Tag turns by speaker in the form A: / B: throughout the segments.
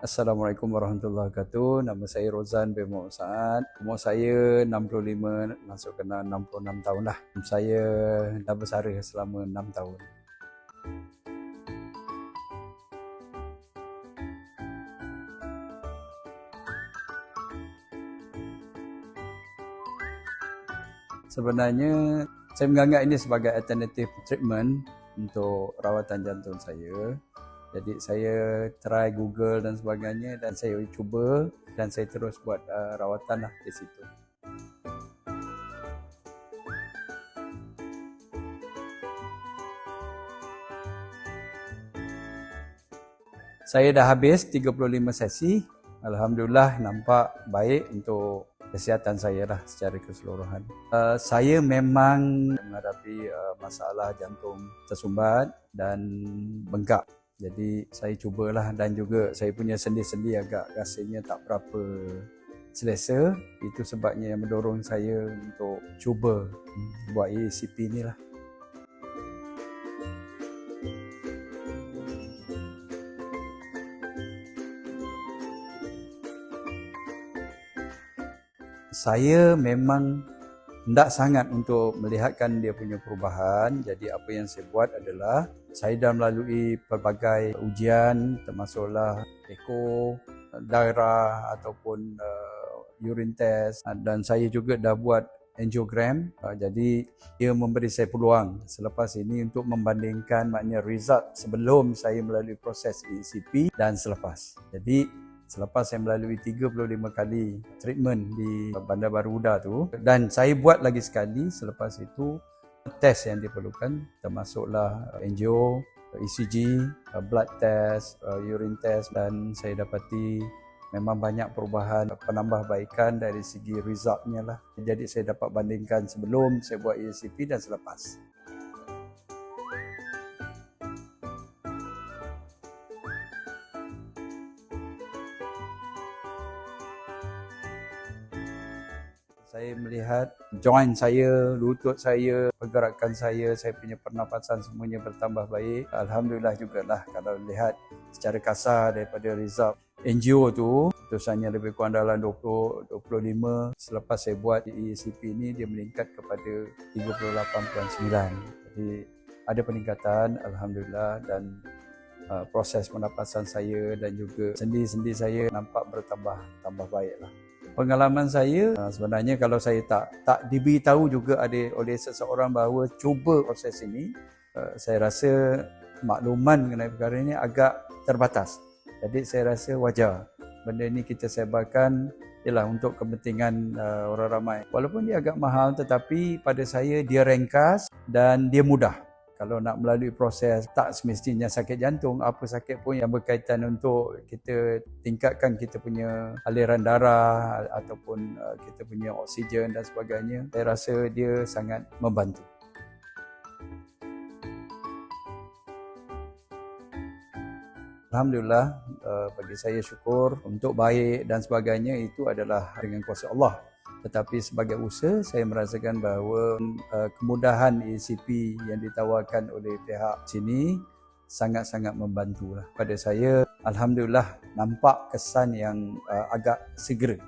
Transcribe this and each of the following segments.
A: Assalamualaikum warahmatullahi wabarakatuh. Nama saya Rozan bin Muhammad Saad. Umur saya 65 masuk kena 66 tahun lah. Saya dah bersara selama 6 tahun. Sebenarnya saya menganggap ini sebagai alternative treatment untuk rawatan jantung saya. Jadi saya try Google dan sebagainya dan saya cuba dan saya terus buat uh, rawatan lah di situ. Saya dah habis 35 sesi. Alhamdulillah nampak baik untuk kesihatan saya lah secara keseluruhan. Uh, saya memang menghadapi uh, masalah jantung tersumbat dan bengkak. Jadi saya cubalah dan juga saya punya sendi-sendi agak rasanya tak berapa selesa. Itu sebabnya yang mendorong saya untuk cuba buat ACP ni lah. saya memang tidak sangat untuk melihatkan dia punya perubahan. Jadi apa yang saya buat adalah saya dah melalui pelbagai ujian termasuklah eko, darah ataupun uh, urine test dan saya juga dah buat angiogram. Uh, jadi dia memberi saya peluang selepas ini untuk membandingkan maknanya result sebelum saya melalui proses ECP dan selepas. Jadi selepas saya melalui 35 kali treatment di Bandar Baru Uda tu dan saya buat lagi sekali selepas itu test yang diperlukan termasuklah angio, ECG, blood test, urine test dan saya dapati memang banyak perubahan penambahbaikan dari segi resultnya lah. Jadi saya dapat bandingkan sebelum saya buat ECP dan selepas. Saya melihat joint saya, lutut saya, pergerakan saya, saya punya pernafasan semuanya bertambah baik. Alhamdulillah juga lah kalau lihat secara kasar daripada result angio tu, terusannya lebih kurang dalam 20, 25. Selepas saya buat ECP ni, dia meningkat kepada 38.9. Jadi ada peningkatan, Alhamdulillah dan uh, proses pernafasan saya dan juga sendi-sendi saya nampak bertambah tambah baik lah pengalaman saya uh, sebenarnya kalau saya tak tak diberitahu juga ada oleh seseorang bahawa cuba proses ini uh, saya rasa makluman mengenai perkara ini agak terbatas. Jadi saya rasa wajar benda ini kita sebarkan ialah untuk kepentingan uh, orang ramai. Walaupun dia agak mahal tetapi pada saya dia ringkas dan dia mudah kalau nak melalui proses tak semestinya sakit jantung. Apa sakit pun yang berkaitan untuk kita tingkatkan kita punya aliran darah ataupun uh, kita punya oksigen dan sebagainya saya rasa dia sangat membantu. Alhamdulillah uh, bagi saya syukur untuk baik dan sebagainya itu adalah dengan kuasa Allah tetapi sebagai usaha saya merasakan bahawa uh, kemudahan ECP yang ditawarkan oleh pihak sini sangat-sangat membantulah. Pada saya alhamdulillah nampak kesan yang uh, agak segera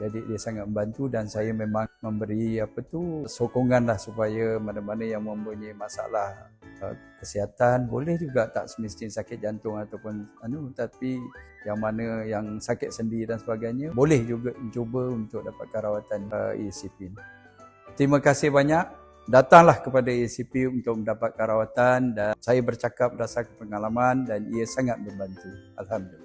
A: jadi dia sangat membantu dan saya memang memberi apa tu sokongan lah supaya mana-mana yang mempunyai masalah uh, kesihatan boleh juga tak semestinya sakit jantung ataupun anu tapi yang mana yang sakit sendi dan sebagainya boleh juga cuba untuk dapatkan rawatan uh, ECP. Terima kasih banyak. Datanglah kepada ECP untuk mendapatkan rawatan dan saya bercakap berdasarkan pengalaman dan ia sangat membantu. Alhamdulillah.